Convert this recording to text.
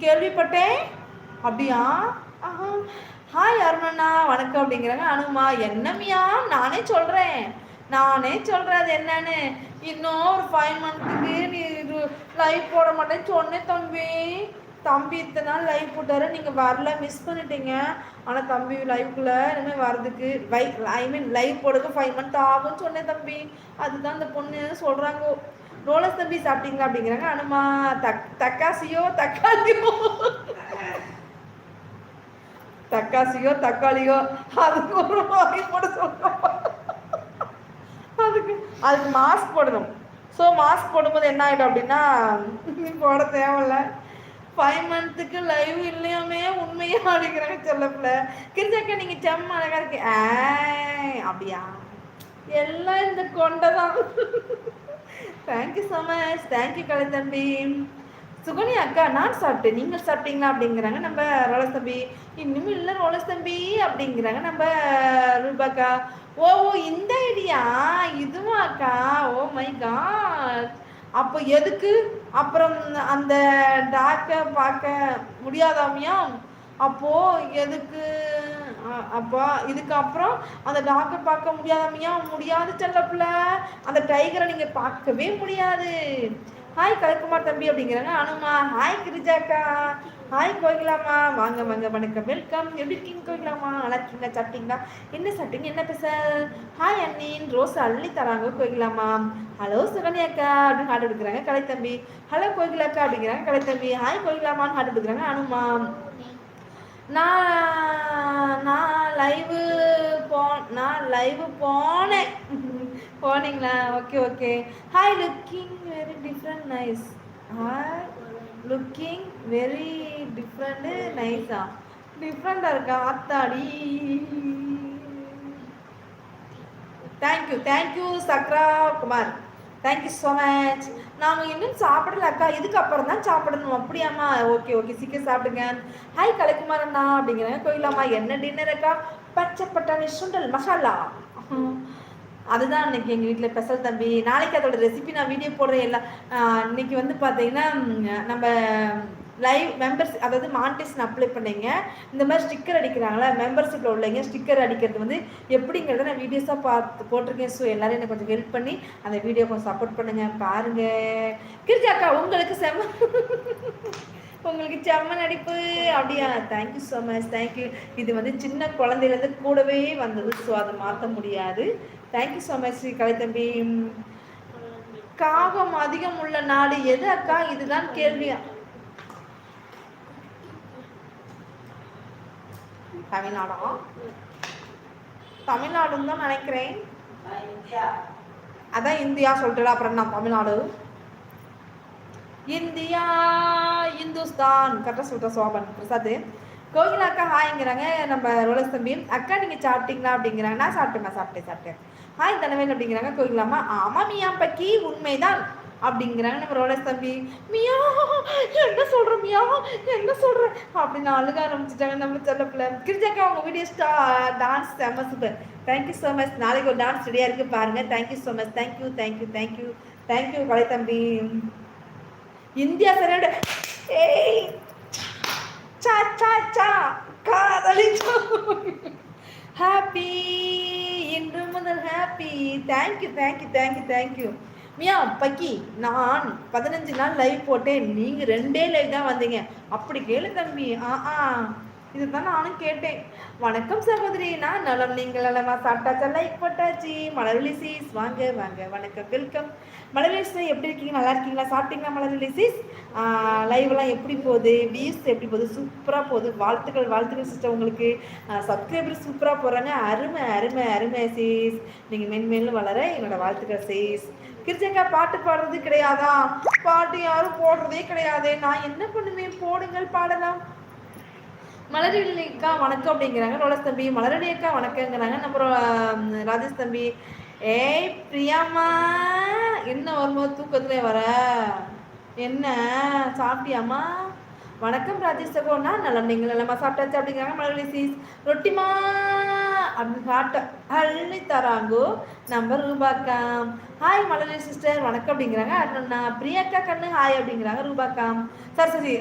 கேள்விப்பட்டேன். அப்படியா? ஆஹா. ஹாய் அருணண்ணா. வணக்கம் அப்படிங்கிறாங்க. அனுமா என்னமியா நானே சொல்கிறேன் நானே சொல்கிறேன் அது என்னன்னு. இன்னும் ஒரு ஃபைவ் மந்த்துக்கு நீ இது லைவ் போட மாட்டேன்னு சொன்னேன் தம்பி. தம்பி இத்தனை நாள் லைவ் போட்டாரு. நீங்கள் வரல. மிஸ் பண்ணிட்டீங்க. ஆனால் தம்பி லைவ்க்குள்ளே இனிமேல் வரதுக்கு வை ஐ மீன் லைவ் போடுறதுக்கு ஃபைவ் மந்த் ஆகும்னு சொன்னேன் தம்பி. அதுதான் அந்த பொண்ணு சொல்கிறாங்க ரோலஸ் தம்பி சாப்பிட்டீங்களா அப்படிங்கிறாங்க. அனுமா தக் தக்காசியோ தக்காளியோ. தக்காசியோ தக்காளியோ. அதுக்கு ஒரு வாங்கி போட சொல்லுவோம் அதுக்கு அதுக்கு மாஸ்க் போடணும். ஸோ மாஸ்க் போடும்போது என்ன ஆகிடும் அப்படின்னா போட தேவையில்ல. ஃபைவ் மந்த்துக்கு லைவ் இல்லையாமே உண்மையா அப்படிங்கிறாங்க சொல்லப்பில்ல கிரிஜாக்கா நீங்கள் செம்ம அழகா இருக்கு ஏய் அப்படியா? எல்லாம் இந்த கொண்டை தான் thank you so much thank you Kalai தம்பி. சுகனி அக்கா நான் சாப்பிட்டேன். நீங்கள் சாப்பிட்டீங்களா அப்படிங்கிறாங்க. நம்ம ரோலஸ் தம்பி இன்னும் இல்லை ரோலஸ் தம்பி அப்படிங்கிறாங்க நம்ம ரூபாக்கா. ஓ ஓ இந்த ஐடியா? இதுவா அக்கா? ஓ மை காட் அப்போ எதுக்கு? அப்புறம் அந்த டாக்கை பார்க்க முடியாதாமியா? அப்போ எதுக்கு? அப்போ இதுக்கப்புறம் அந்த டாக்டர் பார்க்க முடியாதமையா? முடியாது செல்லப்பிள்ள அந்த டைகரை நீங்கள் பார்க்கவே முடியாது. ஹாய் கலக்குமார் தம்பி அப்படிங்கிறாங்க. அனுமா ஹாய் கிரிஜாக்கா. ஹாய் கோகிலாமா. வாங்க வாங்க வணக்கம். வெல்கம் எப்படி இருக்கீங்க கோகிலாமா? நல்லா இருக்கீங்க சாப்பிட்டீங்களா? என்ன சாப்பிட்டீங்க? என்ன பேச ஹாய் அண்ணின். ரோஸ் அள்ளி தராங்க கோகிலாமா. ஹலோ சுகன்யாக்கா அப்படின்னு ஹார்ட் எடுக்கிறாங்க கலைத்தம்பி. தம்பி ஹலோ கோகிலாக்கா அப்படிங்கிறாங்க கலைத்தம்பி. தம்பி ஹாய் கோகிலாமான்னு ஹார்ட் எடுக்கிறாங்க அனுமா. நான் நான் லைவு போ நான் லைவு போனேன். போனீங்களா? Okay okay hi looking very different nice hi looking very different நைஸா டிஃப்ரெண்ட்டாக இருக்கா? ஆத்தாடி thank you thank you Chakra Kumar. Thank you so much நாங்கள் இன்னும் சாப்பிடல அக்கா. இதுக்கு அப்புறம் தான் சாப்பிடணும். அப்படியாம்மா? ஓகே ஓகே சீக்கிரம் சாப்பிடுங்க. ஹாய் கலைக்குமார் அண்ணா. அப்படிங்கிறாங்க கோயிலாம்மா. என்ன டின்னர் அக்கா? பச்சை பட்டாணி சுண்டல் மசாலா. அதுதான் இன்னைக்கு எங்கள் வீட்டில் ஸ்பெஷல் தம்பி. நாளைக்கு அதோட ரெசிபி நான் வீடியோ போடுறேன். எல்லாம் இன்னைக்கு வந்து பார்த்தீங்கன்னா நம்ம லைவ் மெம்பர்ஸ் அதாவது மானிட்டேஷன் அப்ளை பண்ணீங்க. இந்த மாதிரி ஸ்டிக்கர் அடிக்கிறாங்களா? மெம்பர்ஷிப்பில் உள்ளவங்க ஸ்டிக்கர் அடிக்கிறது வந்து எப்படிங்கிறத நான் வீடியோஸாக பார்த்து போட்டிருக்கேன். ஸோ எல்லோரும் எனக்கு கொஞ்சம் ஹெல்ப் பண்ணி அந்த வீடியோ கொஞ்சம் சப்போர்ட் பண்ணுங்க. பாருங்க. கிரிஜாக்கா உங்களுக்கு செம்ம உங்களுக்கு செம்ம நடிப்பு. அப்படியா? தேங்க்யூ ஸோ மச் தேங்க்யூ இது வந்து சின்ன குழந்தையிலேருந்து கூடவே வந்தது. ஸோ அதை மாற்ற முடியாது. தேங்க்யூ ஸோ மச் கலைத்தம்பி காகம் அதிகம் உள்ள நாடு எது அக்கா? இதுதான் கேள்வியா? தமிழ்நாடா? தமிழ்நாடுன்னு தான் நினைக்கிறேன். அதான் இந்தியா சொல்லிட்டு அப்புறம் நான் தமிழ்நாடு? இந்தியா இந்துஸ்தான் கரெக்டாக சொல்கிற சோபன் பிரசாத். கோகிலா அக்கா ஹாய்ங்கிறாங்க நம்ம ரோலஸ் தம்பி. அக்கா நீங்கள் சாப்பிட்டீங்களா அப்படிங்கிறாங்க. நான் சாப்பிட்டேன் நான் சாப்பிட்டேன் சாப்பிட்டேன். ஹாய் தனவேல் அப்படிங்கிறாங்க கோகிலாமா ஆமாம் மியா பக்கி உண்மைதான். அப்படிங்கிறாங்க. நம்ம ரோலஸ் தம்பி மியா என்ன சொல்கிற மியா என்ன சொல்கிற அப்படின்னு அழுக ஆரம்பிச்சிட்டாங்க நம்ம செல்லப்பிள்ள கிரிஜாக்கா உங்க வீடியோ ஸ்டா டான்ஸ் செம்ம சூப்பர் தேங்க்யூ ஸோ மச் நாளைக்கு ஒரு டான்ஸ் ரெடியாக இருக்கு பாருங்க. Thank you so much thank you thank you thank you thank you Kalai தம்பி. இந்தியா சரியோட ஏய் சா சா சா காதலிச்சோ. ஹாப்பி இன்று முதல் happy thank you thank you thank you thank you மியா பக்கி நான் பதினஞ்சு நாள் லைவ் போட்டேன். நீங்கள் ரெண்டே லைவ் தான் வந்தீங்க. அப்படி கேளு தம்பி. ஆ ஆ. இதுதான் நானும் கேட்டேன். வணக்கம் சகோதரி. நான் நலம் நீங்கள் நலமா? சாப்பிட்டாச்சா? லைக் போட்டாச்சு. மலர்விழி சீஸ் வாங்க வாங்க. வணக்கம் வெல்கம் மலர்விழி சீஸ் எப்படி இருக்கீங்க? நல்லா இருக்கீங்களா? சாப்பிட்டீங்களா மலர்விழி சீஸ் லைவ்லாம் எப்படி போகுது? வியூஸ் எப்படி போகுது? சூப்பராக போகுது. வாழ்த்துக்கள் வாழ்த்துக்கள் சிஸ்டர் உங்களுக்கு. சப்ஸ்கிரைபர் சூப்பராக போகிறாங்க அருமை அருமை அருமை சீஸ் நீங்கள் மென்மேலும் வளர என்னோடய வாழ்த்துக்கள் சீஸ் கிருஜக்கா பாட்டு பாடுறது கிடையாதா? பாட்டு யாரும் போடுறதே கிடையாது. நான் என்ன பண்ணுவேன்? போடுங்கள் பாடலாம். மலரடிக்கா வணக்கம் அப்படிங்கிறாங்க. ரோலஸ் தம்பி மலரடி அக்கா வணக்கங்கிறாங்க. நம்ம ராஜேஷ் தம்பி. ஏய் பிரியாம்மா என்ன வரும்போது தூக்கத்துல வர? என்ன சாப்பிட்டியாம்மா? வணக்கம் ராஜேஷ் சகோ நான் நல்லா நீங்கள் நலமா சாப்பிட்டாச்சு அப்படிங்கிறாங்க மலரடி சீஸ் ரொட்டிமா? அப்படின்னு அள்ளி தராங்கோ. நம்ம ரூபாக்காம். ஹாய் மலரி சிஸ்டர் வணக்கம் அப்படிங்கிறாங்க. பிரியங்கா பிரியாக்கா கண்ணு. ஹாய் அப்படிங்கிறாங்க ரூபாக்காம். சரி சரி.